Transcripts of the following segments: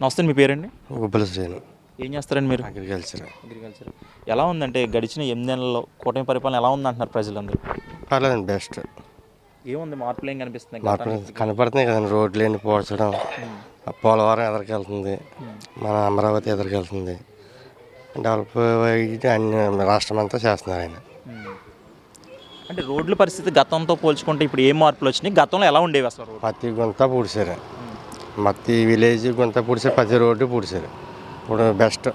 నమస్తే మీ పేరండి? గుబ్బల శ్రేణు ఏం చేస్తారండి మీరు? అగ్రికల్చర్. అగ్రికల్చర్. ఎలా ఉందంటే గడిచిన ఎనిమిది నెలల్లో కూటమి పరిపాలన ఎలా ఉందంటున్నారు ప్రజలందరూ? పర్లేదండి బెస్ట్ ఏముంది మార్పులు ఏం కనిపిస్తుంది మార్పు కనపడుతున్నాయి కదండి రోడ్లు ఎన్ని పోడ్చడం. ఆ పోలవరం ఎదరికెళ్తుంది. మన అమరావతి ఎదరికెళ్తుంది. డెవలప్ అన్ని రాష్ట్రం అంతా చేస్తున్నారు ఆయన. అంటే రోడ్ల పరిస్థితి గతంతో పోల్చుకుంటే ఇప్పుడు ఏం మార్పులు వచ్చినాయి? గతంలో ఎలా ఉండేవి అసలు ప్రతి గుంత ప్రతి విలేజ్ గుంత పూడిసారు ప్రతి రోడ్డు పూడిసారు ఇప్పుడు బెస్ట్.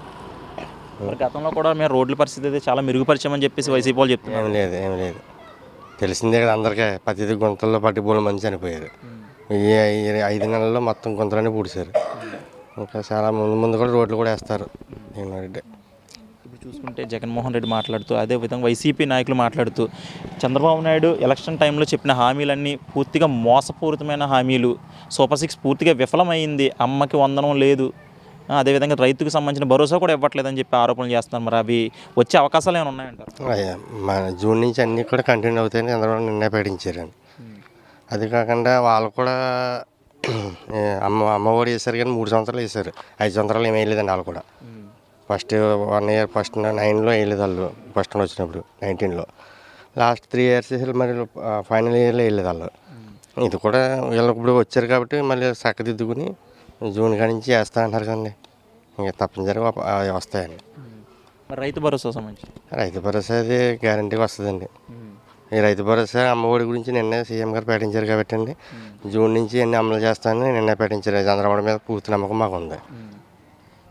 మరి గతంలో కూడా మేము రోడ్ల పరిస్థితి అయితే చాలా మెరుగుపరిచామని చెప్పేసి వైసీపీ వాళ్ళు చెప్తున్నారు. ఏం లేదు ఏం లేదు. తెలిసిందే కదా అందరికీ ప్రతి గుంతల్లో పట్టి బోల మంది చనిపోయారు ఈ ఐదు నెలల్లో మొత్తం గుంతలన్నీ పూడిసారు ఇంకా చాలా ముందు ముందు కూడా రోడ్లు కూడా వేస్తారు. ఇప్పుడు చూసుకుంటే జగన్మోహన్ రెడ్డి మాట్లాడుతూ అదే విధంగా వైసీపీ నాయకులు మాట్లాడుతూ చంద్రబాబు నాయుడు ఎలక్షన్ టైంలో చెప్పిన హామీలన్నీ పూర్తిగా మోసపూరితమైన హామీలు. సూపర్ సిక్స్ పూర్తిగా విఫలమైంది. అమ్మకి వందనం లేదు. అదేవిధంగా రైతుకు సంబంధించిన భరోసా కూడా ఇవ్వట్లేదని చెప్పి ఆరోపణలు చేస్తున్నారు. మరి అవి వచ్చే అవకాశాలు ఏమైనా ఉన్నాయంటారు? అయ్యా, మన జూన్ నుంచి అన్నీ కూడా కంటిన్యూ అవుతాయని చంద్రబాబు నిన్నే ప్రకటించారండి అది కాకుండా వాళ్ళు కూడా అమ్మ అమ్మఒడి వేశారు కానీ మూడు సంవత్సరాలు వేశారు. ఐదు సంవత్సరాలు ఏమి వేయలేదండి వాళ్ళు కూడా. ఫస్ట్ వన్ ఇయర్ ఫస్ట్ నైన్లో వేయలేదు వాళ్ళు ఫస్ట్ వచ్చినప్పుడు నైన్టీన్లో లాస్ట్ త్రీ ఇయర్స్ మరి ఫైనల్ ఇయర్లో వేయలేదు వాళ్ళు ఇది కూడా వీళ్ళకి ఇప్పుడు వచ్చారు కాబట్టి మళ్ళీ చక్కదిద్దుకుని జూన్ కాడి నుంచి వేస్తా అంటారు కదండి. ఇంకా తప్పనిసరిగా వస్తాయండి. మరి రైతు భరోసా సంబంధించి? రైతు భరోసా అది గ్యారంటీగా వస్తుందండి. ఈ రైతు భరోసా అమ్మఒడి గురించి నిన్నే సీఎం గారు ప్రకటించారు కాబట్టి అండి. జూన్ నుంచి అన్ని అమలు చేస్తానని నిన్నే ప్రకటించారు. చంద్రబాబు మీద పూర్తి నమ్మకం మాకు ఉంది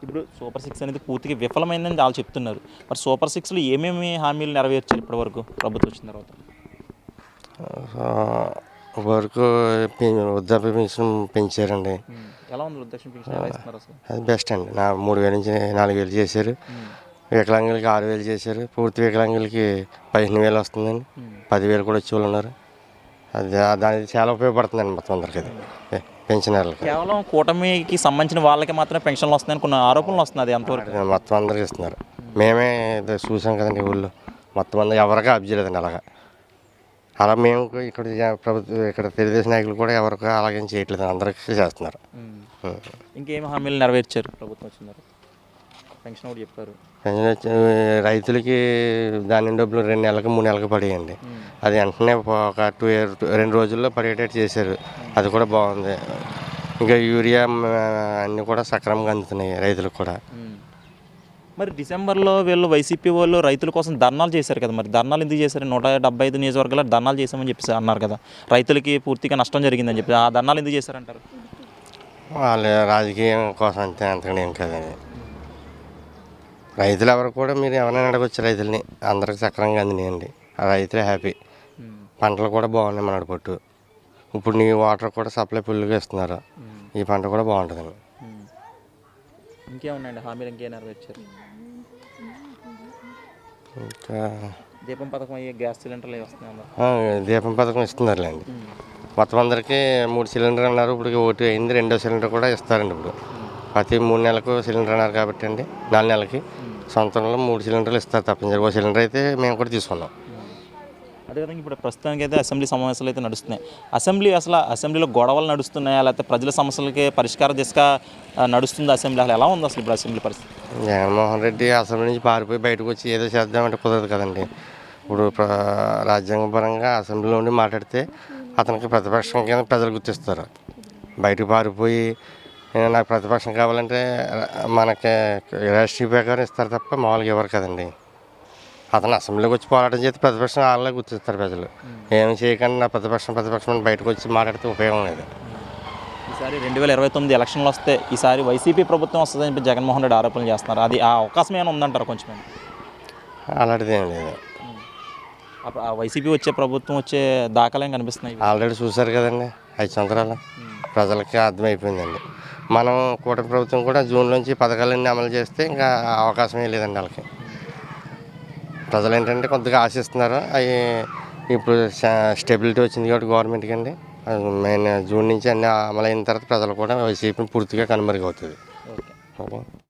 ఇప్పుడు సూపర్ సిక్స్ అనేది పూర్తిగా విఫలమైందని వాళ్ళు చెప్తున్నారు. మరి సూపర్ సిక్స్లో ఏమేమి హామీలు నెరవేర్చారు ఇప్పటివరకు ప్రభుత్వం వచ్చిన తర్వాత? వరకు వృద్ధాప్య పెన్షన్ పెంచారండి. ఎలా ఉంది వృద్ధాప్య పెన్షన్? అది బెస్ట్ అండి. నా మూడు వేల నుంచి నాలుగు వేలు చేశారు. వికలాంగులకి ఆరు వేలు చేశారు. పూర్తి వికలాంగులకి పదిహేను వేలు వస్తుందండి. పదివేలు కూడా వచ్చే వాళ్ళు ఉన్నారు. అది దానికి చాలా ఉపయోగపడుతుందండి మొత్తం అందరికి అది పెన్షనర్లకి. కేవలం కూటమికి సంబంధించిన వాళ్ళకి మాత్రమే పెన్షన్లు వస్తున్నాయని కొన్ని ఆరోపణలు వస్తున్నాయి అది మొత్తం అందరికి ఇస్తున్నారు మేమే చూసాం కదండి ఊళ్ళో. మొత్తం అందరూ ఎవరికి అబ్జీ లేదండి అలాగా. అలా మేము కూడా ఇక్కడ ప్రభుత్వం ఇక్కడ తెలుగుదేశం నాయకులు కూడా ఎవరికి అలాగేం చేయట్లేదు అందరికీ చేస్తున్నారు. ఇంకేం హామీలు నెరవేర్చారు ప్రభుత్వం వచ్చిన తర్వాత? పెన్షన్ కూడా చెప్పారు. పెన్షన్ వచ్చి రైతులకి ధాన్యం డబ్బులు రెండు నెలలకు మూడు నెలలకు పడేయండి. అది వెంటనే ఒక టూ ఇయర్ రెండు రోజుల్లో పడేటట్టు చేశారు. అది కూడా బాగుంది. ఇంకా యూరియా అన్నీ కూడా సక్రమంగా అందుతున్నాయి రైతులకు కూడా. మరి డిసెంబర్లో వీళ్ళు వైసీపీ వాళ్ళు రైతుల కోసం ధర్నాలు చేశారు కదా మరి ధర్నాలు ఎందుకు చేశారు? నూట డెబ్బై ఐదు నియోజకవర్గాల్లో ధర్నాలు చేశామని చెప్పేసి అన్నారు కదా. రైతులకి పూర్తిగా నష్టం జరిగిందని చెప్పి ఆ ధర్నాలు ఎందుకు చేశారంటారు? వాళ్ళ రాజకీయం కోసం అంతే అంతకని ఏం కదండి రైతులు ఎవరు కూడా మీరు ఎవరైనా అడగొచ్చు రైతుల్ని. అందరికి సక్రమంగా అందినాయండి ఆ రైతులే హ్యాపీ పంటలు కూడా బాగున్నాయి మన పట్టు ఇప్పుడు నీ వాటర్ కూడా సప్లై ఫుల్గా ఇస్తున్నారు. ఈ పంట కూడా బాగుంటుందండి. ఇంకేమున్నాయండి? హామీలు ఇంకేం నెరవేర్చారు? ఇంకా దీపం పథకం అయ్యే గ్యాస్ సిలిండర్లు వస్తున్నాయి దీపం పథకం ఇస్తున్నారులేండి. మొత్తం అందరికీ మూడు సిలిండర్ అన్నారు. ఇప్పుడు ఒకటి అయింది. రెండో సిలిండర్ కూడా ఇస్తారండి ఇప్పుడు. ప్రతి మూడు నెలలకు సిలిండర్ అన్నారు కాబట్టి అండి. నాలుగు నెలలకి. సొంతంలో మూడు సిలిండర్లు ఇస్తారు తప్పనిసరి ఒక సిలిండర్ అయితే మేము కూడా తీసుకున్నాం. అదేవిధంగా ఇప్పుడు ప్రస్తుతానికి అయితే అసెంబ్లీ సమావేశాలు అయితే నడుస్తున్నాయి. అసెంబ్లీ అసలు అసెంబ్లీలో గొడవలు నడుస్తున్నాయా? లేకపోతే ప్రజల సమస్యలకి పరిష్కార దిశగా నడుస్తుంది అసెంబ్లీ? అసలు ఎలా ఉంది అసలు ఇప్పుడు అసెంబ్లీ పరిస్థితి? జగన్మోహన్ రెడ్డి అసెంబ్లీ నుంచి పారిపోయి బయటకు వచ్చి ఏదో చేద్దామంటే కుదరదు కదండి. ఇప్పుడు ప్ర రాజ్యాంగపరంగా అసెంబ్లీలో ఉండి మాట్లాడితే అతనికి ప్రతిపక్షం కింద ప్రజలు గుర్తిస్తారు. బయటకు పారిపోయి "ఏ, నాకు ప్రతిపక్షం కావాలంటే మనకి రాష్ట్రీయ ప్రకారం ఇస్తారు తప్ప మామూలుగా ఇవ్వరు కదండి. అతను అసెంబ్లీకి వచ్చి పోరాటం చేస్తే ప్రతిపక్షం వాళ్ళే గుర్తిస్తారు ప్రజలు. ఏమి చేయకుండా నా ప్రతిపక్షం ప్రతిపక్షం బయటకు వచ్చి మాట్లాడితే ఉపయోగం లేదు. ఈసారి రెండు వేల ఇరవై తొమ్మిది ఎలక్షన్లు వస్తే ఈసారి వైసీపీ ప్రభుత్వం వస్తుందని చెప్పి జగన్మోహన్ రెడ్డి ఆరోపణలు చేస్తున్నారు. అది ఆ అవకాశం ఏమైనా ఉందంటారు కొంచెం అలాంటిది ఏం లేదు. అప్పుడు ఆ వైసీపీ వచ్చే ప్రభుత్వం వచ్చే దాఖలేం కనిపిస్తున్నాయి? ఆల్రెడీ చూశారు కదండి ఐదు సంవత్సరాలు. ప్రజలకి అర్థమైపోయిందండి. మనం కూటమి ప్రభుత్వం కూడా జూన్లోంచి పథకాలన్నీ అమలు చేస్తే ఇంకా అవకాశమే లేదండి వాళ్ళకి. ప్రజలు ఏంటంటే కొద్దిగా ఆశిస్తున్నారు. అవి ఇప్పుడు స్టెబిలిటీ వచ్చింది కాబట్టి గవర్నమెంట్కి అండి. మెయిన్ జూన్ నుంచి అన్నీ అమలైన తర్వాత ప్రజలు కూడా వైసీపీని పూర్తిగా కనుమరుగవుతుంది